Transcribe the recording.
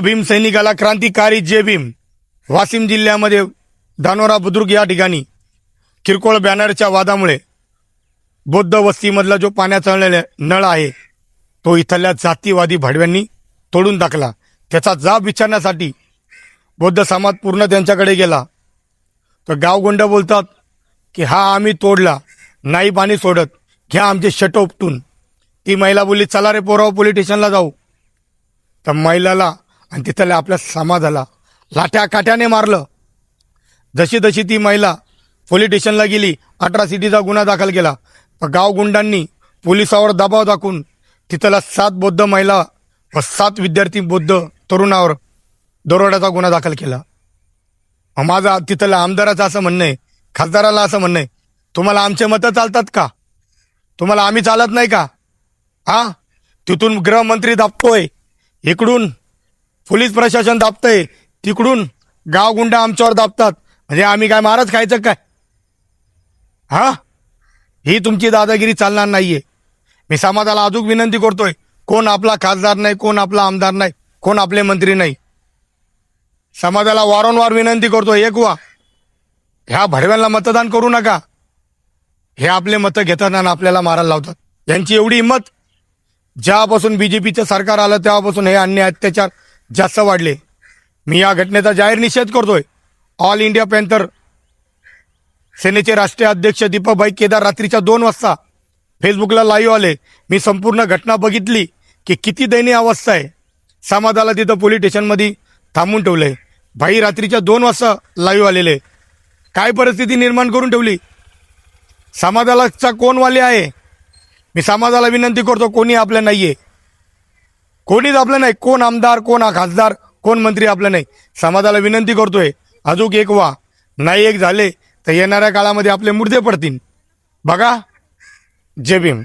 भीम सैनिकाला क्रांतिकारी जय भीम. वाशिम जिल्ह्यामध्ये धानोरा बुद्रुक या ठिकाणी किरकोळ बॅनरच्या वादामुळे बौद्ध वस्तीमधला जो पाण्याचा नळ नळ आहे तो इथल्या जातीवादी भाडव्यांनी तोडून टाकला. त्याचा जाब विचारण्यासाठी बौद्ध समाज पूर्ण त्यांच्याकडे गेला. तर गावगुंड बोलतात की हा आम्ही तोडला नाही पाणी सोडत घ्या आमचे शट उपटून. ती महिला बोलली चला रे पोराव पोलीस स्टेशनला जाऊ. तर महिलाला आणि तिथल्या आपल्या समाजाला लाट्या काट्याने मारलं. जशी जशी ती महिला पोलीस स्टेशनला गेली अट्रॉसिटीचा गुन्हा दाखल केला. गावगुंडांनी पोलिसावर दबाव दाखवून तिथला सात बौद्ध महिला व सात विद्यार्थी बौद्ध तरुणावर दरोड्याचा गुन्हा दाखल केला. मग माझा तिथल्या आमदाराचं असं म्हणणं आहे खासदाराला असं म्हणणं आहे तुम्हाला आमचे मतं चालतात का? तुम्हाला आम्ही चालत नाही का? हा तिथून गृहमंत्री दाबतोय. इकडून पोलीस प्रशासन दाबतंय. तिकडून गावगुंड आमच्यावर दाबतात. म्हणजे आम्ही काय महाराज खायचं काय? हा? ही तुमची दादागिरी चालणार नाहीये. मी समाजाला अजून विनंती करतोय. कोण आपला खासदार नाही कोण आपला आमदार नाही कोण आपले मंत्री नाही. समाजाला वारंवार विनंती करतोय. एक वा. ह्या भडव्यांना मतदान करू नका. हे आपले मतं घेताना आणि आपल्याला मारायला लावतात. यांची एवढी हिंमत. ज्यापासून बीजेपीचं सरकार आलं तेव्हापासून हे अन्य अत्याचार जास्त वाढले. मी या घटनेचा जाहीर निषेध करतोय. ऑल इंडिया पॅन्थर सेनेचे राष्ट्रीय अध्यक्ष दीपकभाई केदार रात्रीच्या दोन वाजता फेसबुकला लाईव्ह आले. मी संपूर्ण घटना बघितली की किती दयनीय अवस्था आहे. समाजाला तिथं पोलीस स्टेशनमध्ये थांबून ठेवलं. आहे भाई रात्रीच्या दोन वाजता लाईव्ह आलेले. काय परिस्थिती निर्माण करून ठेवली? समाजालाचा कोण वाले आहे? मी समाजाला विनंती करतो कोणी आपलं आहे कोणीच आपलं नाही. कोण आमदार कोण खासदार कोण मंत्री आपलं नाही. समाजाला विनंती करतोय अजून एक वा नाही एक झाले तर येणाऱ्या काळामध्ये आपले मुर्दे पडतील. बघा. जय भीम.